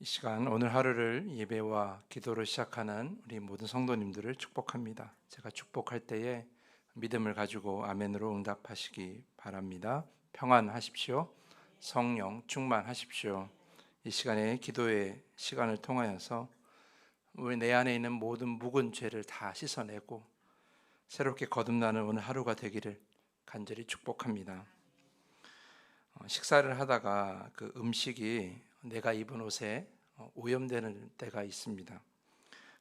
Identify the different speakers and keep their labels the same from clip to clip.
Speaker 1: 이 시간 오늘 하루를 예배와 기도로 시작하는 우리 모든 성도님들을 축복합니다. 제가 축복할 때에 믿음을 가지고 아멘으로 응답하시기 바랍니다. 평안하십시오. 성령 충만하십시오. 이 시간에 기도의 시간을 통하여서 우리 내 안에 있는 모든 묵은 죄를 다 씻어내고 새롭게 거듭나는 오늘 하루가 되기를 간절히 축복합니다. 어, 식사를 하다가 그 음식이 내가 입은 옷에 어, 오염되는 때가 있습니다.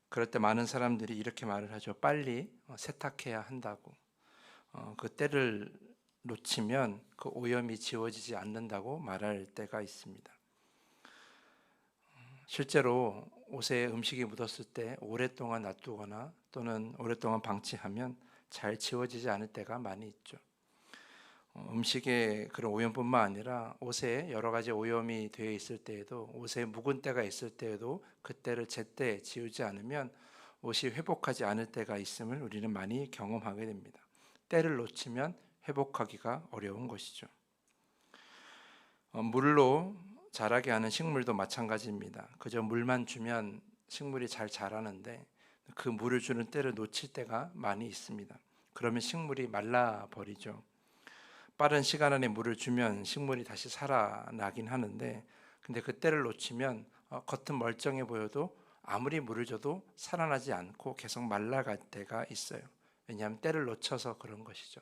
Speaker 1: 그럴 때 많은 사람들이 이렇게 말을 하죠. 빨리 어, 세탁해야 한다고. 어, 그 때를 놓치면 그 오염이 지워지지 않는다고 말할 때가 있습니다. 실제로 옷에 음식이 묻었을 때 오랫동안 놔두거나 또는 오랫동안 방치하면 잘 지워지지 않을 때가 많이 있죠. 어, 음식에 그런 오염뿐만 아니라 옷에 여러 가지 오염이 되어 있을 때에도 옷에 묵은 때가 있을 때에도 그때를 제때 지우지 않으면 옷이 회복하지 않을 때가 있음을 우리는 많이 경험하게 됩니다. 때를 놓치면 회복하기가 어려운 것이죠. 어, 물로 자라게 하는 식물도 마찬가지입니다. 그저 물만 주면 식물이 잘 자라는데 그 물을 주는 때를 놓칠 때가 많이 있습니다. 그러면 식물이 말라 버리죠. 빠른 시간 안에 물을 주면 식물이 다시 살아나긴 하는데 근데 그때를 놓치면 어, 겉은 멀쩡해 보여도 아무리 물을 줘도 살아나지 않고 계속 말라갈 때가 있어요. 왜냐하면 때를 놓쳐서 그런 것이죠.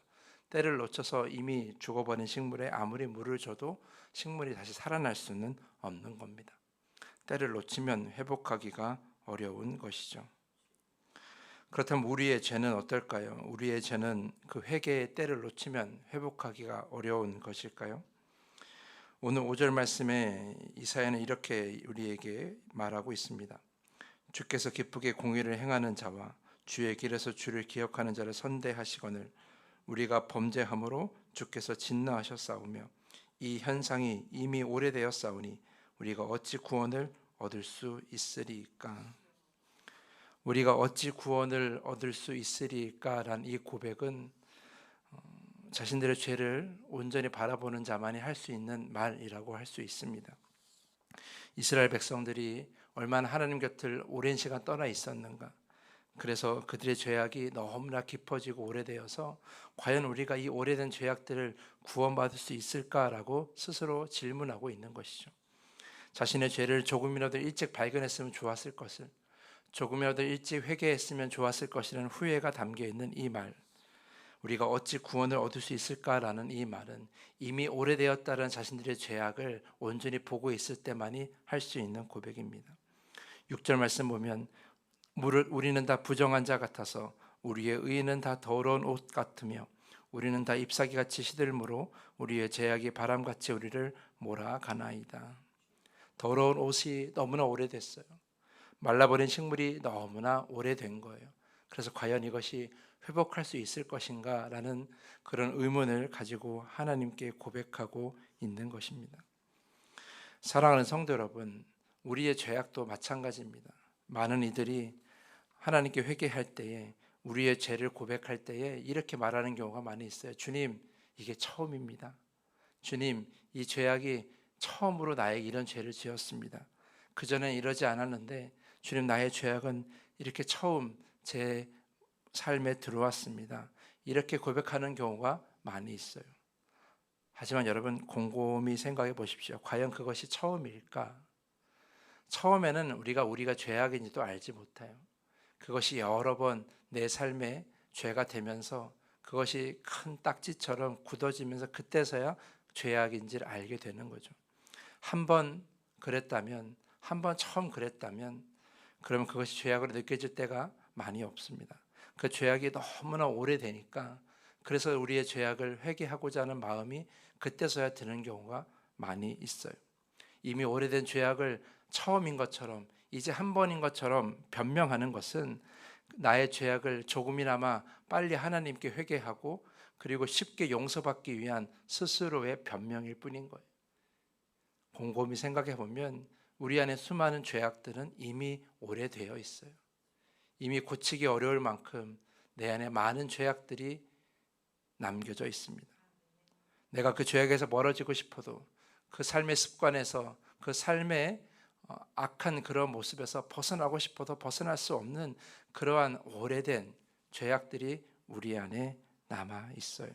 Speaker 1: 때를 놓쳐서 이미 죽어버린 식물에 아무리 물을 줘도 식물이 다시 살아날 수는 없는 겁니다. 때를 놓치면 회복하기가 어려운 것이죠. 그렇다면 우리의 죄는 어떨까요? 우리의 죄는 그 회개의 때를 놓치면 회복하기가 어려운 것일까요? 오늘 5절 말씀에 이사야는 이렇게 우리에게 말하고 있습니다. 주께서 기쁘게 공의를 행하는 자와 주의 길에서 주를 기억하는 자를 선대하시거늘 우리가 범죄함으로 주께서 진노하셨사오며 이 현상이 이미 오래되었사오니 우리가 어찌 구원을 얻을 수 있으리까? 우리가 어찌 구원을 얻을 수 있으리까란 이 고백은 어, 자신들의 죄를 온전히 바라보는 자만이 할 수 있는 말이라고 할 수 있습니다. 이스라엘 백성들이 얼마나 하나님 곁을 오랜 시간 떠나 있었는가. 그래서 그들의 죄악이 너무나 깊어지고 오래되어서 과연 우리가 이 오래된 죄악들을 구원받을 수 있을까라고 스스로 질문하고 있는 것이죠. 자신의 죄를 조금이라도 일찍 발견했으면 좋았을 것을 조금이라도 일찍 회개했으면 좋았을 것이라는 후회가 담겨 있는 이 말. 우리가 어찌 구원을 얻을 수 있을까라는 이 말은 이미 오래되었다는 자신들의 죄악을 온전히 보고 있을 때만이 할 수 있는 고백입니다. 6절 말씀 보면 우리는 다 부정한 자 같아서 우리의 의는 다 더러운 옷 같으며 우리는 다 잎사귀 같이 시들므로 우리의 죄악이 바람같이 우리를 몰아가나이다. 더러운 옷이 너무나 오래됐어요. 말라버린 식물이 너무나 오래된 거예요. 그래서 과연 이것이 회복할 수 있을 것인가 라는 그런 의문을 가지고 하나님께 고백하고 있는 것입니다. 사랑하는 성도 여러분, 우리의 죄악도 마찬가지입니다. 많은 이들이 하나님께 회개할 때에 우리의 죄를 고백할 때에 이렇게 말하는 경우가 많이 있어요. 주님, 이게 처음입니다. 주님, 이 죄악이 처음으로 나에게 이런 죄를 지었습니다. 그전엔 이러지 않았는데 주님 나의 죄악은 이렇게 처음 제 삶에 들어왔습니다. 이렇게 고백하는 경우가 많이 있어요. 하지만 여러분 곰곰이 생각해 보십시오. 과연 그것이 처음일까? 처음에는 우리가 우리가 죄악인지도 알지 못해요. 그것이 여러 번 내 삶에 죄가 되면서 그것이 큰 딱지처럼 굳어지면서 그때서야 죄악인지를 알게 되는 거죠. 한 번 그랬다면, 한 번 처음 그랬다면 그러면 그것이 죄악으로 느껴질 때가 많이 없습니다. 그 죄악이 너무나 오래되니까 그래서 우리의 죄악을 회개하고자 하는 마음이 그때서야 드는 경우가 많이 있어요. 이미 오래된 죄악을 처음인 것처럼 이제 한 번인 것처럼 변명하는 것은 나의 죄악을 조금이나마 빨리 하나님께 회개하고 그리고 쉽게 용서받기 위한 스스로의 변명일 뿐인 거예요. 곰곰이 생각해 보면 우리 안에 수많은 죄악들은 이미 오래되어 있어요. 이미 고치기 어려울 만큼 내 안에 많은 죄악들이 남겨져 있습니다. 내가 그 죄악에서 멀어지고 싶어도 그 삶의 습관에서 그 삶의 어, 악한 그런 모습에서 벗어나고 싶어도 벗어날 수 없는 그러한 오래된 죄악들이 우리 안에 남아 있어요.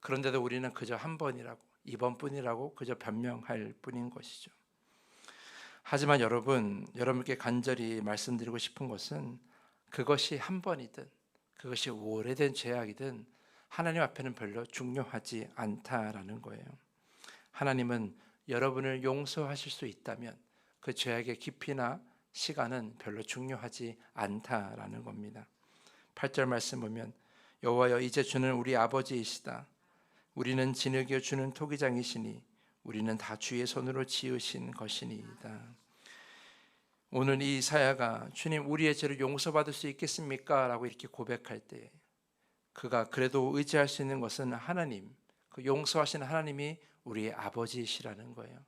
Speaker 1: 그런데도 우리는 그저 한 번이라고 이번뿐이라고 그저 변명할 뿐인 것이죠. 하지만 여러분, 여러분께 간절히 말씀드리고 싶은 것은 그것이 한 번이든 그것이 오래된 죄악이든 하나님 앞에는 별로 중요하지 않다라는 거예요. 하나님은 여러분을 용서하실 수 있다면 그 죄악의 깊이나 시간은 별로 중요하지 않다라는 겁니다. 8절 말씀 보면 여호와여 이제 주는 우리 아버지이시다. 우리는 진흙여 주는 토기장이시니 우리는 다 주의 손으로 지으신 것이니이다. 오늘 이 사야가 주님 우리의 죄를 용서받을 수 있겠습니까? 라고 이렇게 고백할 때 그가 그래도 의지할 수 있는 것은 하나님, 그 용서하시는 하나님이 우리의 아버지이시라는 거예요.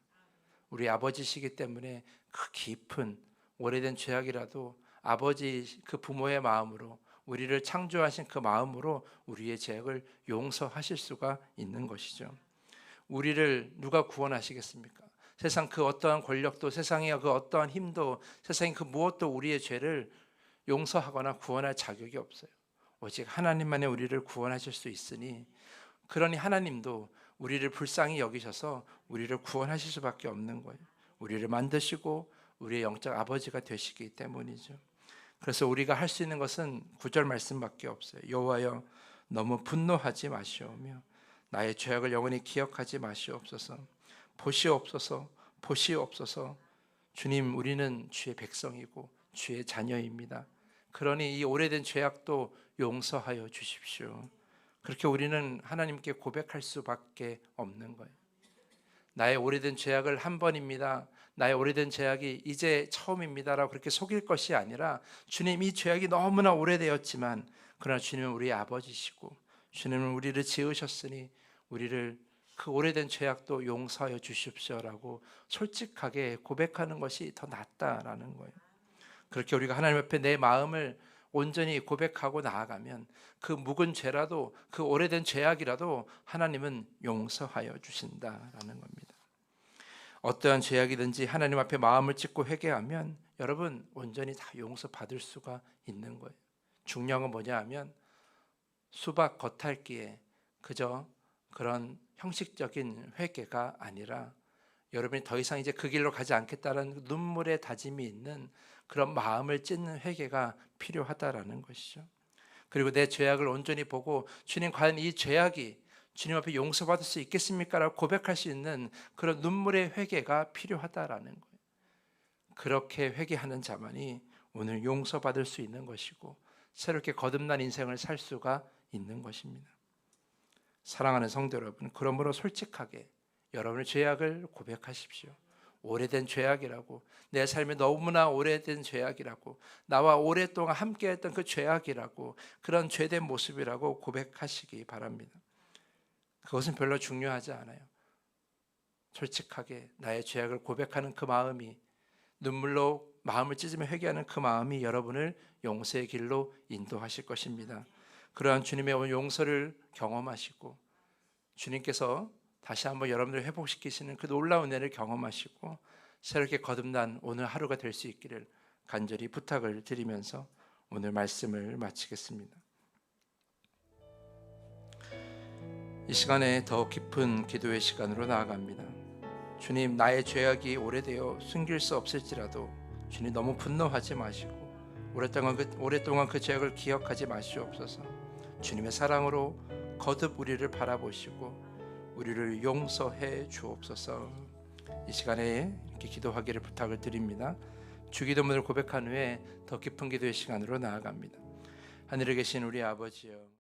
Speaker 1: 우리 아버지시기 때문에 그 깊은 오래된 죄악이라도 아버지 그 부모의 마음으로 우리를 창조하신 그 마음으로 우리의 죄악을 용서하실 수가 있는 것이죠. 우리를 누가 구원하시겠습니까? 세상 그 어떠한 권력도 세상의 그 어떠한 힘도 세상의 그 무엇도 우리의 죄를 용서하거나 구원할 자격이 없어요. 오직 하나님만이 우리를 구원하실 수 있으니 그러니 하나님도 우리를 불쌍히 여기셔서 우리를 구원하실 수밖에 없는 거예요. 우리를 만드시고 우리의 영적 아버지가 되시기 때문이죠. 그래서 우리가 할 수 있는 것은 구절 말씀밖에 없어요. 여호와여 너무 분노하지 마시오며 나의 죄악을 영원히 기억하지 마시옵소서. 보시옵소서. 보시옵소서. 주님 우리는 주의 백성이고 주의 자녀입니다. 그러니 이 오래된 죄악도 용서하여 주십시오. 그렇게 우리는 하나님께 고백할 수밖에 없는 거예요. 나의 오래된 죄악을 한 번입니다. 나의 오래된 죄악이 이제 처음입니다라고 그렇게 속일 것이 아니라 주님 이 죄악이 너무나 오래되었지만 그러나 주님은 우리 아버지시고 주님은 우리를 지으셨으니 우리를 그 오래된 죄악도 용서하여 주십시오라고 솔직하게 고백하는 것이 더 낫다라는 거예요. 그렇게 우리가 하나님 앞에 내 마음을 온전히 고백하고 나아가면 그 묵은 죄라도 그 오래된 죄악이라도 하나님은 용서하여 주신다라는 겁니다. 어떠한 죄악이든지 하나님 앞에 마음을 찢고 회개하면 여러분 온전히 다 용서받을 수가 있는 거예요. 중요한 건 뭐냐 하면 수박 겉핥기에 그저 그런 형식적인 회개가 아니라 여러분이 더 이상 이제 그 길로 가지 않겠다는 눈물의 다짐이 있는 그런 마음을 찢는 회개가 필요하다라는 것이죠. 그리고 내 죄악을 온전히 보고 주님 과연 이 죄악이 주님 앞에 용서받을 수 있겠습니까라고 고백할 수 있는 그런 눈물의 회개가 필요하다라는 거예요. 그렇게 회개하는 자만이 오늘 용서받을 수 있는 것이고 새롭게 거듭난 인생을 살 수가 있는 것입니다. 사랑하는 성도 여러분, 그러므로 솔직하게 여러분의 죄악을 고백하십시오. 오래된 죄악이라고 내 삶에 너무나 오래된 죄악이라고 나와 오랫동안 함께했던 그 죄악이라고 그런 죄된 모습이라고 고백하시기 바랍니다. 그것은 별로 중요하지 않아요. 솔직하게 나의 죄악을 고백하는 그 마음이 눈물로 마음을 찢으며 회개하는 그 마음이 여러분을 용서의 길로 인도하실 것입니다. 그러한 주님의 용서를 경험하시고 주님께서 다시 한번 여러분들 회복시키시는 그 놀라운 은혜를 경험하시고 새롭게 거듭난 오늘 하루가 될 수 있기를 간절히 부탁을 드리면서 오늘 말씀을 마치겠습니다. 이 시간에 더 깊은 기도의 시간으로 나아갑니다. 주님, 나의 죄악이 오래되어 숨길 수 없을지라도 주님 너무 분노하지 마시고 오랫동안 그, 오랫동안 그 죄악을 기억하지 마시옵소서. 주님의 사랑으로 거듭 우리를 바라보시고 우리를 용서해 주옵소서. 이 시간에 이렇게 기도하기를 부탁을 드립니다. 주기도문을 고백한 후에 더 깊은 기도의 시간으로 나아갑니다. 하늘에 계신 우리 아버지여